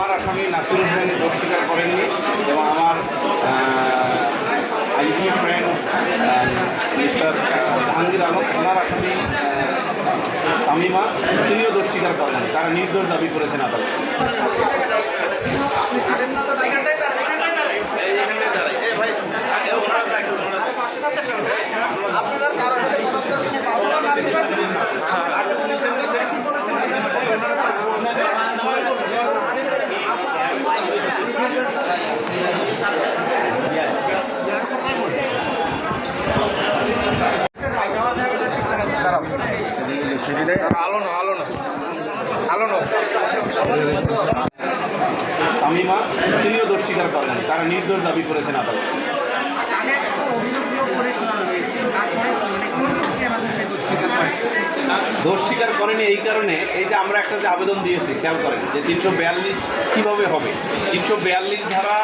আমার আসামি নাসির হোসেন দোষ স্বীকার করেননি এবং আমার IG friend mister Jahangir Alam, ওনার আসামি তামিমা তিনিও দোষ স্বীকার করেন তারা নির্দোষ দাবি করেছেন আদালত। আলো না আলো না আলো না তামিমা তিনিও দোষ স্বীকার করেন তারা নির্দোষ দাবি করেছেন আদালত। দোষ স্বীকার করেনি এই কারণে এই যে আমরা একটা যে আবেদন দিয়েছি, খেয়াল করেন, যে তিনশো বিয়াল্লিশ কীভাবে হবে? তিনশো বিয়াল্লিশ ধারা